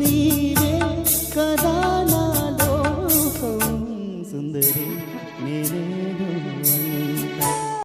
నీవే కదా నా లోకం సుందరి నేనే